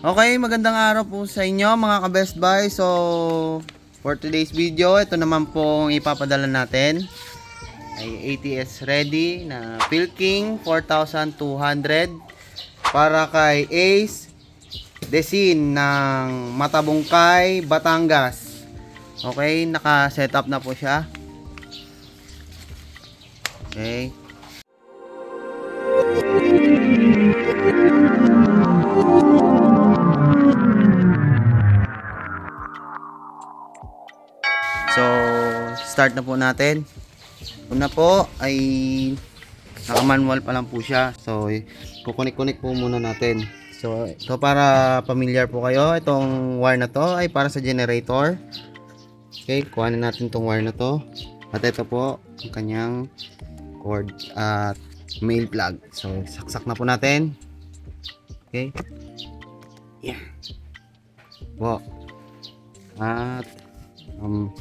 Okay, magandang araw po sa inyo mga ka-best buy. So, for today's video, ito naman pong ipapadala natin ay ATS ready na Pilking 4200 para kay Ace Desin ng Matabungkay, Batangas. Okay, naka-set up na po siya. Okay. So, start na po natin. Una po ay naka-manual pa lang po siya. So, kukunik-kunik po muna natin. So, ito para familiar po kayo. Itong wire na to ay para sa generator. Okay, kuhanin natin itong wire na to. At ito po, ang kanyang cord at main plug. So, saksak na po natin. Okay. Yeah. Po. At um,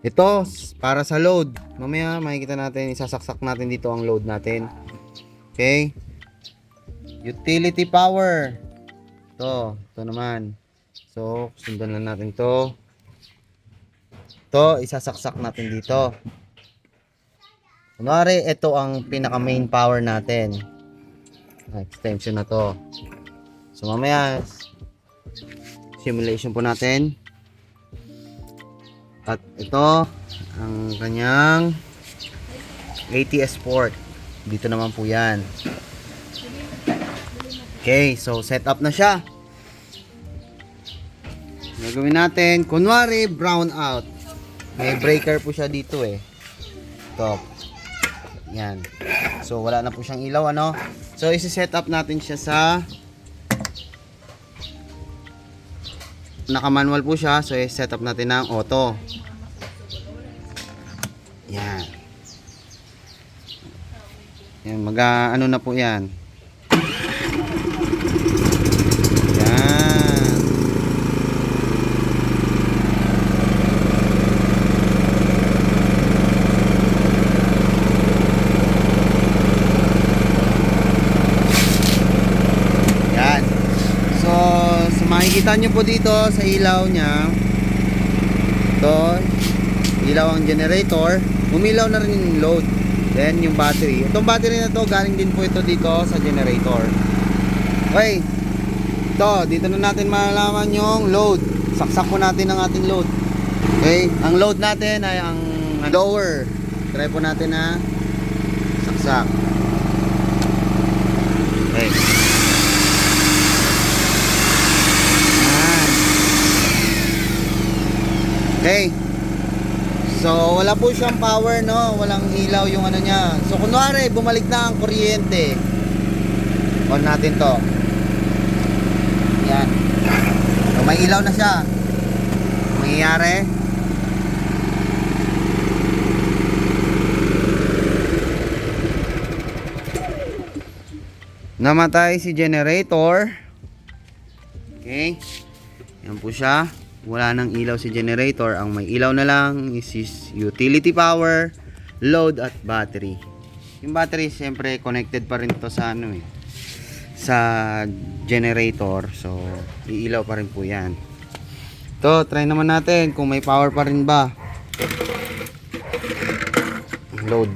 ito, para sa load. Mamaya makikita natin, isasaksak natin dito ang load natin. Okay? Utility power. Ito, ito naman. So, sundan lang natin to. Ito, isasaksak natin dito. Kunwari, ito ang pinaka main power natin. Extension na to. So, mamaya, simulation po natin. At ito, ang kanyang ATS port. Dito naman po yan. Okay, so set up na siya. Gagawin natin, kunwari brown out. May breaker po siya dito eh. Ito. Yan. So wala na po siyang ilaw ano. So isi-set up natin siya sa naka-manual po siya. So i-set up natin ng auto. Yan. Yan, mag ano na po. Yan. Yan. So, makikita nyo po dito sa ilaw niya, ito, ilaw ang generator, umilaw na rin yung load. Then, yung battery. Itong battery na to, galing din po ito dito sa generator. Okay. Ito, dito na natin malalaman yung load. Saksak po natin ang ating load. Okay. Ang load natin ay ang lower. Try po natin na saksak. Okay. Yan. Okay. So, wala po siyang power, no? Walang ilaw yung ano niya. So, kunwari, bumalik na ang kuryente. On natin to. Yan. So, may ilaw na siya. Mangyayari. Namatay si generator. Okay. Yan po siya. Wala nang ilaw si generator. Ang may ilaw na lang is, is utility power, load at battery. Yung battery siyempre connected pa rin to sa ano eh sa generator. So iilaw pa rin po 'yan. To, try naman natin kung may power pa rin ba. Load.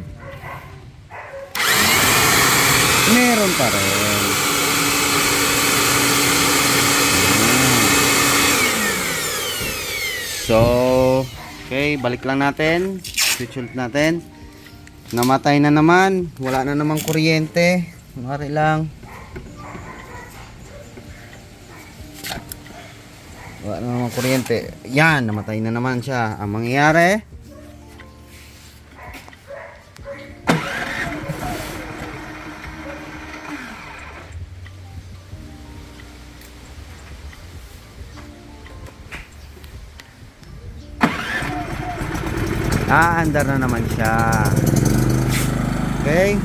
Meron pa rin. So, okay, balik lang natin. Switch ulit natin. Namatay na naman. Wala na namang kuryente. Mari lang. Wala na namang kuryente. Yan, namatay na naman siya. Ang mangyayari, aandar na naman siya. Okay?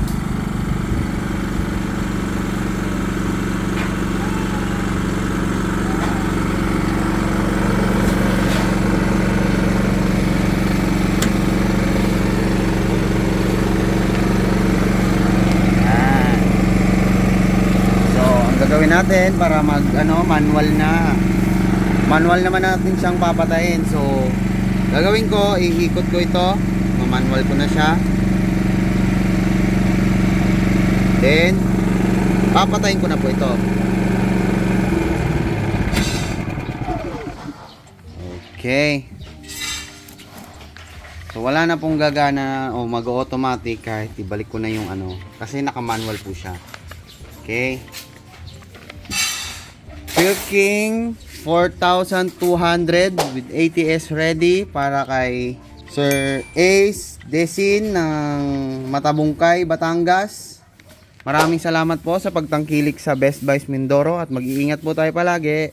gagawin natin para mag ano, manual na. Manual naman natin siyang papatayin. So, gagawin ko, iikot ko ito. Manual ko na siya. Then, papatayin ko na po ito. Okay. So wala na pong gagana o mag-automatic kahit ibalik ko na yung ano kasi naka-manual po siya. Okay. Pilking 4,200 with ATS ready para kay Sir Ace Desin ng Matabungkay, Batangas. Maraming salamat po sa pagtangkilik sa Best Buys Mindoro at mag-iingat po tayo palagi.